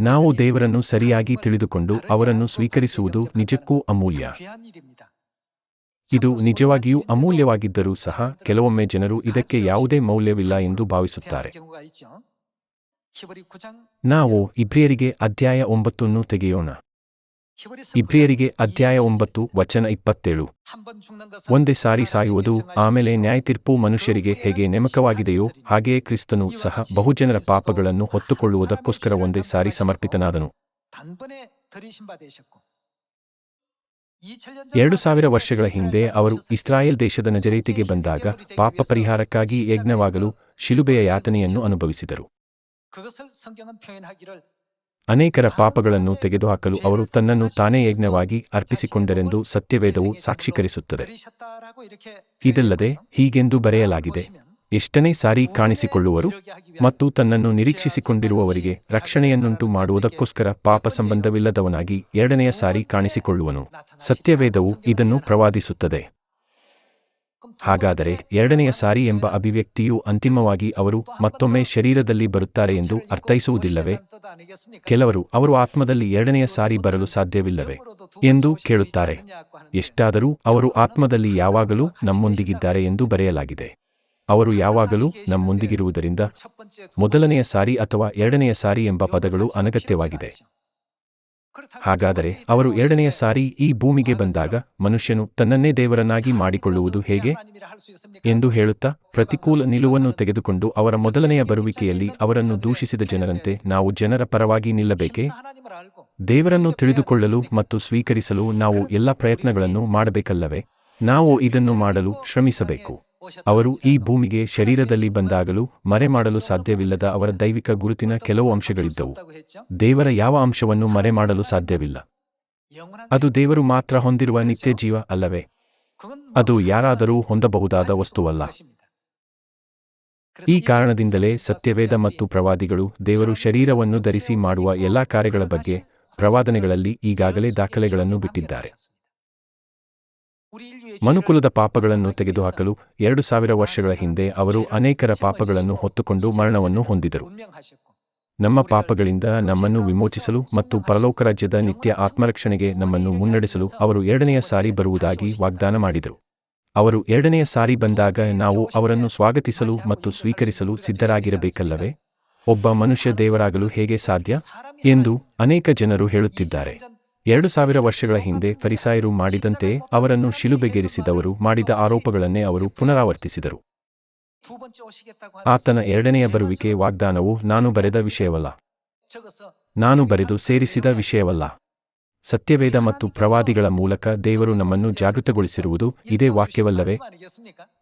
ನಾವು ದೇವರನ್ನು ಸರಿಯಾಗಿ ತಿಳಿದುಕೊಂಡು ಅವರನ್ನು ಸ್ವೀಕರಿಸುವುದು ನಿಜಕ್ಕೂ ಅಮೂಲ್ಯ. ಇದು ನಿಜವಾಗಿಯೂ ಅಮೂಲ್ಯವಾಗಿದ್ದರೂ ಸಹ ಕೆಲವೊಮ್ಮೆ ಜನರು ಇದಕ್ಕೆ ಯಾವುದೇ ಮೌಲ್ಯವಿಲ್ಲ ಎಂದು ಭಾವಿಸುತ್ತಾರೆ. ನಾವು ಇಬ್ರಿಯರಿಗೆ ಅಧ್ಯಾಯ ಒಂಬತ್ತನ್ನು ತೆಗೆಯೋಣ. ಇಬ್ರಿಯರಿಗೆ ಅಧ್ಯಾಯ ಒಂಬತ್ತು ವಚನ ಇಪ್ಪತ್ತೇಳು. ಒಂದೇ ಸಾರಿ ಸಾಯುವುದು ಆಮೇಲೆ ನ್ಯಾಯತೀರ್ಪು ಮನುಷ್ಯರಿಗೆ ಹೇಗೆ ನೇಮಕವಾಗಿದೆಯೋ ಹಾಗೆಯೇ ಕ್ರಿಸ್ತನು ಸಹ ಬಹುಜನರ ಪಾಪಗಳನ್ನು ಹೊತ್ತುಕೊಳ್ಳುವುದಕ್ಕೋಸ್ಕರ ಒಂದೇ ಸಾರಿ ಸಮರ್ಪಿತನಾದನು. ಎರಡು ಸಾವಿರ ವರ್ಷಗಳ ಹಿಂದೆ ಅವರು ಇಸ್ರಾಯೇಲ್ ದೇಶದ ನಜರೇತಿಗೆ ಬಂದಾಗ ಪಾಪ ಪರಿಹಾರಕ್ಕಾಗಿ ಯಜ್ಞವಾಗಲು ಶಿಲುಬೆಯ ಯಾತನೆಯನ್ನು ಅನುಭವಿಸಿದರು. ಅನೇಕರ ಪಾಪಗಳನ್ನು ತೆಗೆದುಹಾಕಲು ಅವರು ತನ್ನನ್ನು ತಾನೇ ಯಜ್ಞವಾಗಿ ಅರ್ಪಿಸಿಕೊಂಡರೆಂದು ಸತ್ಯವೇದವು ಸಾಕ್ಷೀಕರಿಸುತ್ತದೆ. ಇದಲ್ಲದೆ ಹೀಗೆಂದು ಬರೆಯಲಾಗಿದೆ, ಎಷ್ಟನೇ ಸಾರಿ ಕಾಣಿಸಿಕೊಳ್ಳುವರು ಮತ್ತು ತನ್ನನ್ನು ನಿರೀಕ್ಷಿಸಿಕೊಂಡಿರುವವರಿಗೆ ರಕ್ಷಣೆಯನ್ನುಂಟು ಮಾಡುವುದಕ್ಕೋಸ್ಕರ ಪಾಪ ಸಂಬಂಧವಿಲ್ಲದವನಾಗಿ ಎರಡನೆಯ ಸಾರಿ ಕಾಣಿಸಿಕೊಳ್ಳುವನು. ಸತ್ಯವೇದವು ಇದನ್ನು ಪ್ರವಾದಿಸುತ್ತದೆ. ಹಾಗಾದರೆ ಎರಡನೆಯ ಸಾರಿ ಎಂಬ ಅಭಿವ್ಯಕ್ತಿಯು ಅಂತಿಮವಾಗಿ ಅವರು ಮತ್ತೊಮ್ಮೆ ಶರೀರದಲ್ಲಿ ಬರುತ್ತಾರೆ ಎಂದು ಅರ್ಥೈಸುವುದಿಲ್ಲವೇ? ಕೆಲವರು ಅವರು ಆತ್ಮದಲ್ಲಿ ಎರಡನೆಯ ಸಾರಿ ಬರಲು ಸಾಧ್ಯವಿಲ್ಲವೇ ಎಂದು ಕೇಳುತ್ತಾರೆ. ಎಷ್ಟಾದರೂ ಅವರು ಆತ್ಮದಲ್ಲಿ ಯಾವಾಗಲೂ ನಮ್ಮೊಂದಿಗಿದ್ದಾರೆ ಎಂದು ಬರೆಯಲಾಗಿದೆ. ಅವರು ಯಾವಾಗಲೂ ನಮ್ಮೊಂದಿಗಿರುವುದರಿಂದ ಮೊದಲನೆಯ ಸಾರಿ ಅಥವಾ ಎರಡನೆಯ ಸಾರಿ ಎಂಬ ಪದಗಳು ಅನಗತ್ಯವಾಗಿದೆ. ಹಾಗಾದರೆ ಅವರು ಎರಡನೆಯ ಸಾರಿ ಈ ಭೂಮಿಗೆ ಬಂದಾಗ ಮನುಷ್ಯನು ತನ್ನನ್ನೇ ದೇವರನ್ನಾಗಿ ಮಾಡಿಕೊಳ್ಳುವುದು ಹೇಗೆ ಎಂದು ಹೇಳುತ್ತಾ ಪ್ರತಿಕೂಲ ನಿಲುವನ್ನು ತೆಗೆದುಕೊಂಡು ಅವರ ಮೊದಲನೆಯ ಬರುವಿಕೆಯಲ್ಲಿ ಅವರನ್ನು ದೂಷಿಸಿದ ಜನರಂತೆ ನಾವು ಜನರ ಪರವಾಗಿ ನಿಲ್ಲಬೇಕೇ? ದೇವರನ್ನು ತಿಳಿದುಕೊಳ್ಳಲು ಮತ್ತು ಸ್ವೀಕರಿಸಲು ನಾವು ಎಲ್ಲ ಪ್ರಯತ್ನಗಳನ್ನು ಮಾಡಬೇಕಲ್ಲವೇ? ನಾವು ಇದನ್ನು ಮಾಡಲು ಶ್ರಮಿಸಬೇಕು. ಅವರು ಈ ಭೂಮಿಗೆ ಶರೀರದಲ್ಲಿ ಬಂದಾಗಲೂ ಮರೆಮಾಡಲು ಸಾಧ್ಯವಿಲ್ಲದ ಅವರ ದೈವಿಕ ಗುರುತಿನ ಕೆಲವು ಅಂಶಗಳಿದ್ದವು. ದೇವರ ಯಾವ ಅಂಶವನ್ನು ಮರೆಮಾಡಲು ಸಾಧ್ಯವಿಲ್ಲ. ಅದು ದೇವರು ಮಾತ್ರ ಹೊಂದಿರುವ ನಿತ್ಯ ಜೀವ ಅಲ್ಲವೇ? ಅದು ಯಾರಾದರೂ ಹೊಂದಬಹುದಾದ ವಸ್ತುವಲ್ಲ. ಈ ಕಾರಣದಿಂದಲೇ ಸತ್ಯವೇದ ಮತ್ತು ಪ್ರವಾದಿಗಳು ದೇವರು ಶರೀರವನ್ನು ಧರಿಸಿ ಮಾಡುವ ಎಲ್ಲಾ ಕಾರ್ಯಗಳ ಬಗ್ಗೆ ಪ್ರವಾದನೆಗಳಲ್ಲಿ ಈಗಾಗಲೇ ದಾಖಲೆಗಳನ್ನು ಬಿಟ್ಟಿದ್ದಾರೆ. ಮನುಕುಲದ ಪಾಪಗಳನ್ನು ತೆಗೆದುಹಾಕಲು ಎರಡು ಸಾವಿರ ವರ್ಷಗಳ ಹಿಂದೆ ಅವರು ಅನೇಕರ ಪಾಪಗಳನ್ನು ಹೊತ್ತುಕೊಂಡು ಮರಣವನ್ನು ಹೊಂದಿದರು. ನಮ್ಮ ಪಾಪಗಳಿಂದ ನಮ್ಮನ್ನು ವಿಮೋಚಿಸಲು ಮತ್ತು ಪರಲೋಕ ರಾಜ್ಯದ ನಿತ್ಯ ಆತ್ಮರಕ್ಷಣೆಗೆ ನಮ್ಮನ್ನು ಮುನ್ನಡೆಸಲು ಅವರು ಎರಡನೆಯ ಸಾರಿ ಬರುವುದಾಗಿ ವಾಗ್ದಾನ ಮಾಡಿದರು. ಅವರು ಎರಡನೆಯ ಸಾರಿ ಬಂದಾಗ ನಾವು ಅವರನ್ನು ಸ್ವಾಗತಿಸಲು ಮತ್ತು ಸ್ವೀಕರಿಸಲು ಸಿದ್ಧರಾಗಿರಬೇಕಲ್ಲವೇ? ಒಬ್ಬ ಮನುಷ್ಯ ದೇವರಾಗಲು ಹೇಗೆ ಸಾಧ್ಯ? ಎಂದು ಅನೇಕ ಜನರು ಹೇಳುತ್ತಿದ್ದಾರೆ. ಎರಡು ಸಾವಿರ ವರ್ಷಗಳ ಹಿಂದೆ ಫರಿಸಾಯರು ಮಾಡಿದಂತೆ ಅವರನ್ನು ಶಿಲುಬೆಗೇರಿಸಿದವರು ಮಾಡಿದ ಆರೋಪಗಳನ್ನೇ ಅವರು ಪುನರಾವರ್ತಿಸಿದರು. ಆತನ ಎರಡನೆಯ ಬರುವಿಕೆ ವಾಗ್ದಾನವು, ನಾನು ಬರೆದ ವಿಷಯವಲ್ಲ. ನಾನು ಬರೆದು ಸೇರಿಸಿದ ವಿಷಯವಲ್ಲ. ಸತ್ಯವೇದ ಮತ್ತು ಪ್ರವಾದಿಗಳ ಮೂಲಕ ದೇವರು ನಮ್ಮನ್ನು ಜಾಗೃತಗೊಳಿಸಿರುವುದು ಇದೇ ವಾಕ್ಯವಲ್ಲವೇ?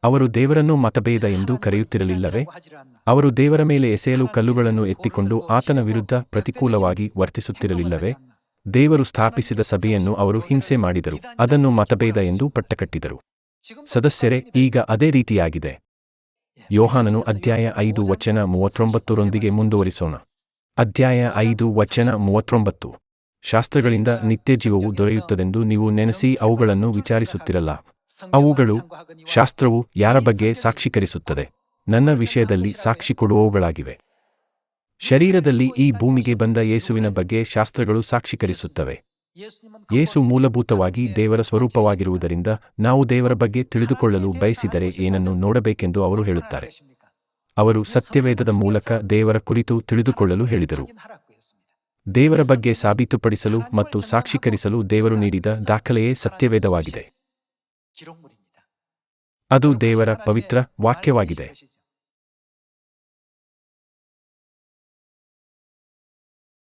ಅವರು ದೇವರನ್ನು ಮತಭೇದ ಎಂದು ಕರೆಯುತ್ತಿರಲಿಲ್ಲವೇ? ಅವರು ದೇವರ ಮೇಲೆ ಎಸೆಯಲು ಕಲ್ಲುಗಳನ್ನು ಎತ್ತಿಕೊಂಡು ಆತನ ವಿರುದ್ಧ ಪ್ರತಿಕೂಲವಾಗಿ ವರ್ತಿಸುತ್ತಿರಲಿಲ್ಲವೇ? ದೇವರು ಸ್ಥಾಪಿಸಿದ ಸಭೆಯನ್ನು ಅವರು ಹಿಂಸೆ ಮಾಡಿದರು, ಅದನ್ನು ಮತಭೇದ ಎಂದು ಪಟ್ಟಕಟ್ಟಿದರು. ಸದಸ್ಯರೇ, ಈಗ ಅದೇ ರೀತಿಯಾಗಿದೆ. ಯೋಹಾನನು ಅಧ್ಯಾಯ ಐದು ವಚನ ಮೂವತ್ತೊಂಬತ್ತರೊಂದಿಗೆ ಮುಂದುವರಿಸೋಣ. ಅಧ್ಯಾಯ ಐದು ವಚನ ಮೂವತ್ತೊಂಬತ್ತು. ಶಾಸ್ತ್ರಗಳಿಂದ ನಿತ್ಯ ಜೀವವು ದೊರೆಯುತ್ತದೆಂದು ನೀವು ನೆನೆಸಿ ಅವುಗಳನ್ನು ವಿಚಾರಿಸುತ್ತಿರಲ್ಲ. ಅವುಗಳು ಶಾಸ್ತ್ರವು ಯಾರ ಬಗ್ಗೆ ಸಾಕ್ಷೀಕರಿಸುತ್ತದೆ? ನನ್ನ ವಿಷಯದಲ್ಲಿ ಸಾಕ್ಷಿ ಕೊಡುವವುಗಳಾಗಿವೆ. ಶರೀರದಲ್ಲಿ ಈ ಭೂಮಿಗೆ ಬಂದ ಯೇಸುವಿನ ಬಗ್ಗೆ ಶಾಸ್ತ್ರಗಳು ಸಾಕ್ಷೀಕರಿಸುತ್ತವೆ. ಯೇಸು ಮೂಲಭೂತವಾಗಿ ದೇವರ ಸ್ವರೂಪವಾಗಿರುವುದರಿಂದ ನಾವು ದೇವರ ಬಗ್ಗೆ ತಿಳಿದುಕೊಳ್ಳಲು ಬಯಸಿದರೆ ಏನನ್ನು ನೋಡಬೇಕೆಂದು ಅವರು ಹೇಳುತ್ತಾರೆ. ಅವರು ಸತ್ಯವೇದದ ಮೂಲಕ ದೇವರ ಕುರಿತು ತಿಳಿದುಕೊಳ್ಳಲು ಹೇಳಿದರು. ದೇವರ ಬಗ್ಗೆ ಸಾಬೀತುಪಡಿಸಲು ಮತ್ತು ಸಾಕ್ಷೀಕರಿಸಲು ದೇವರು ನೀಡಿದ ದಾಖಲೆಯೇ ಸತ್ಯವೇದವಾಗಿದೆ. ಅದು ದೇವರ ಪವಿತ್ರ ವಾಕ್ಯವಾಗಿದೆ.